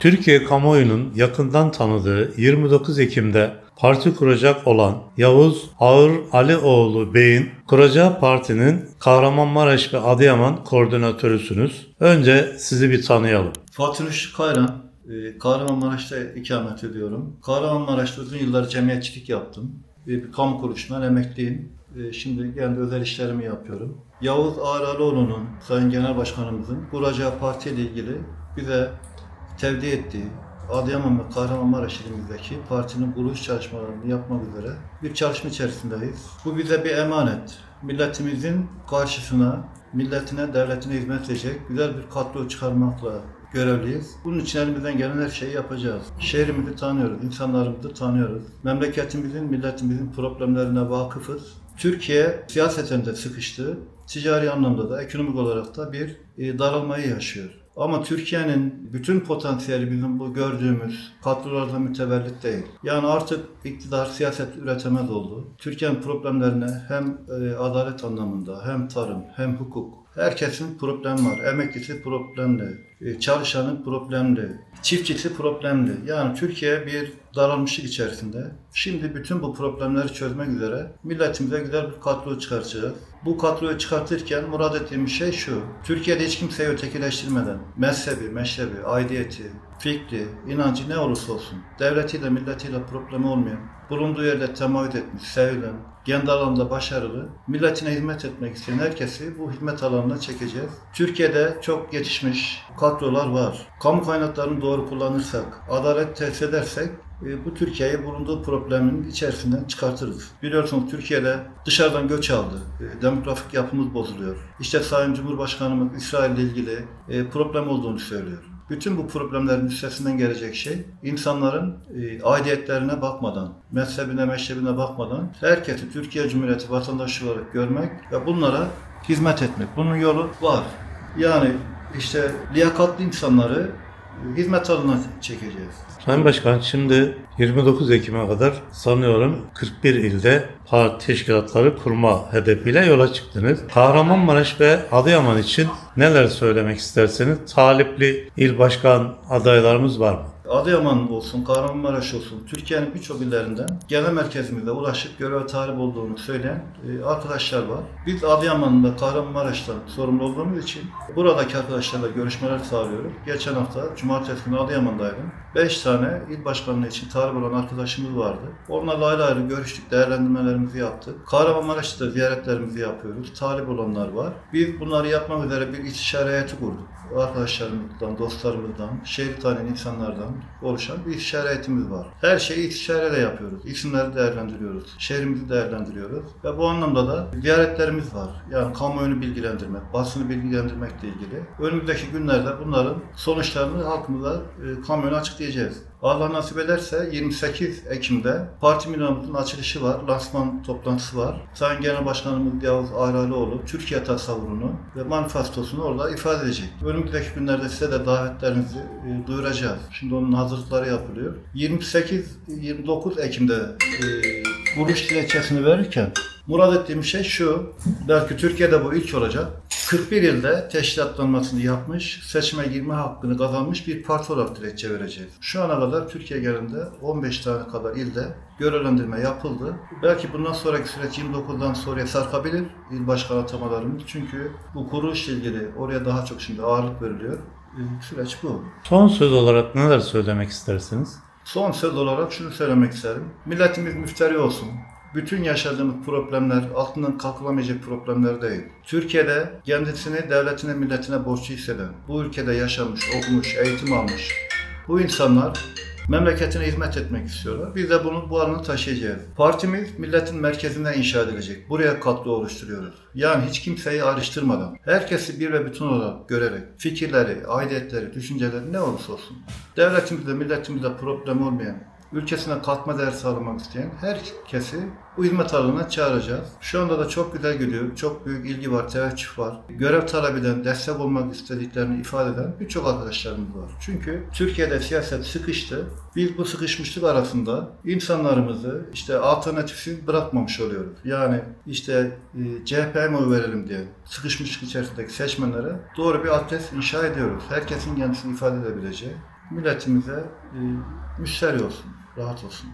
Türkiye kamuoyunun yakından tanıdığı 29 Ekim'de parti kuracak olan Yavuz Ağır Alioğlu Bey'in kuracağı partinin Kahramanmaraş ve Adıyaman koordinatörüsünüz. Önce sizi bir tanıyalım. Fatih Rüştü Kayran, e, Kahramanmaraş'ta ikamet ediyorum. Kahramanmaraş'ta uzun yıllar cemiyetçilik yaptım. Bir kamu kuruluşundan emekliyim. E, Şimdi kendi özel işlerimi yapıyorum. Yavuz Ağralıoğlu'nun, Sayın Genel Başkanımızın kuracağı partiyle ilgili bize tevdi ettiği Adıyaman ve Kahramanmaraş ilimizdeki partinin kuruluş çalışmalarını yapmak üzere bir çalışma içerisindeyiz. Bu bize bir emanet. Milletimizin karşısına, milletine, devletine hizmet edecek güzel bir kadro çıkarmakla görevliyiz. Bunun için elimizden gelen her şeyi yapacağız. Şehrimizi tanıyoruz, insanlarımızı tanıyoruz. Memleketimizin, milletimizin problemlerine vakıfız. Türkiye siyaseten de sıkıştı. Ticari anlamda da, ekonomik olarak da bir e, daralmayı yaşıyor. Ama Türkiye'nin bütün potansiyeli bizim bu gördüğümüz kadrolarda mütevellit değil. Yani artık iktidar siyaset üretemez oldu. Türkiye'nin problemlerine hem e, adalet anlamında hem tarım hem hukuk herkesin problemi var. Emeklisi problemli, e, çalışanın problemli, çiftçisi problemli. Yani Türkiye bir daralmışlık içerisinde. Şimdi bütün bu problemleri çözmek üzere milletimize güzel bir kadro çıkartacağız. Bu kadroyu çıkartırken murad ettiğimiz şey şu. Türkiye'de hiç kimseyi ötekileştirmeden mezhebi, meşrebi, aidiyeti, fikri, inancı ne olursa olsun devletiyle milletiyle problemi olmayan, bulunduğu yerde temayüt etmiş, sevilen, kendi alanında başarılı, milletine hizmet etmek isteyen herkesi bu hizmet alanına çekeceğiz. Türkiye'de çok yetişmiş kadrolar var. Kamu kaynaklarını doğru kullanırsak, adalet tesis edersek e, bu Türkiye'yi bulunduğu problemin içerisinden çıkartırız. Biliyorsunuz Türkiye'de dışarıdan göç aldı. E, Demografik yapımız bozuluyor. İşte Sayın Cumhurbaşkanımız İsrail ile ilgili e, problem olduğunu söylüyor. Bütün bu problemlerin üstesinden gelecek şey insanların e, aidiyetlerine bakmadan, mezhebine, meşrebine bakmadan herkesi Türkiye Cumhuriyeti vatandaşı olarak görmek ve bunlara hizmet etmek. Bunun yolu var. Yani işte liyakatli insanları hizmet alanına çekeceğiz. Sayın Başkan şimdi 29 Ekim'e kadar sanıyorum 41 ilde parti teşkilatları kurma hedefiyle yola çıktınız. Kahramanmaraş ve Adıyaman için neler söylemek isterseniz talipli il başkan adaylarımız var mı? Adıyaman olsun, Kahramanmaraş olsun, Türkiye'nin birçok illerinden genel merkezimize ulaşıp görev talip olduğunu söyleyen e, arkadaşlar var. Biz Adıyaman ve Kahramanmaraş'tan sorumlu olduğumuz için buradaki arkadaşlarla görüşmeler sağlıyoruz. Geçen hafta Cumartesi günü Adıyaman'daydım. 5 tane il başkanlığı için talip olan arkadaşımız vardı. Onlarla ayrı ayrı görüştük, değerlendirmelerimizi yaptık. Kahramanmaraş'ta da ziyaretlerimizi yapıyoruz. Talip olanlar var. Biz bunları yapmak üzere bir istişare heyeti kurduk. Arkadaşlarımızdan, dostlarımızdan, şehri tanıyan insanlardan oluşan bir istişare heyetimiz var. Her şeyi istişareyle yapıyoruz. İsimleri değerlendiriyoruz. Şehrimizi değerlendiriyoruz. Ve bu anlamda da ziyaretlerimiz var. Yani kamuoyunu bilgilendirmek, basını bilgilendirmekle ilgili. Önümüzdeki günlerde bunların sonuçlarını halkımıza, e, kamuoyuna açıklayacağız. Allah nasip ederse 28 Ekim'de parti binamızın açılışı var, lansman toplantısı var. Sayın Genel Başkanımız Yavuz Ayralioğlu Türkiye tasavvurunu ve manifestosunu orada ifade edecek. Önümüzdeki günlerde size de davetlerinizi e, duyuracağız. Şimdi onun hazırlıkları yapılıyor. 28-29 Ekim'de e, kuruluş dilekçesini verirken murad ettiğim şey şu, belki Türkiye'de bu ilk olacak. 41 ilde teşkilatlanmasını yapmış, seçime girme hakkını kazanmış bir parti olarak dilekçe vereceğiz. Şu ana kadar Türkiye genelinde 15 tane kadar ilde görevlendirme yapıldı. Belki bundan sonraki süreç 29'dan sonraya sarkabilir il başkan atamalarımız. Çünkü bu kuruluşla ilgili oraya daha çok şimdi ağırlık veriliyor. E, Süreç bu. Son söz olarak neler söylemek istersiniz? Son söz olarak şunu söylemek isterim. Milletimiz müfteri olsun. Bütün yaşadığımız problemler altından kalkılamayacak problemler değil. Türkiye'de kendisini devletine, milletine borçlu hisseden, bu ülkede yaşamış, okumuş, eğitim almış bu insanlar memleketine hizmet etmek istiyorlar. Biz de bunu bu alanı taşıyacağız. Partimiz milletin merkezinde inşa edilecek. Buraya kadro oluşturuyoruz. Yani hiç kimseyi ayrıştırmadan, herkesi bir ve bütün olarak görerek, fikirleri, aidiyetleri, düşünceleri ne olursa olsun, devletimizde, milletimizde problem olmayan, ülkesine katma değer sağlamak isteyen herkesi bu hizmet alanına çağıracağız. Şu anda da çok güzel gidiyor. Çok büyük ilgi var, teveccüh var. Görev talep eden, destek olmak istediklerini ifade eden birçok arkadaşlarımız var. Çünkü Türkiye'de siyaset sıkıştı. Biz bu sıkışmışlık arasında insanlarımızı işte alternatifsiz bırakmamış oluyoruz. Yani işte e, CHP'ye mi verelim diye sıkışmışlık içerisindeki seçmenlere doğru bir adres inşa ediyoruz. Herkesin kendisini ifade edebileceği, milletimize e, müşteri olsun, rahat olsun.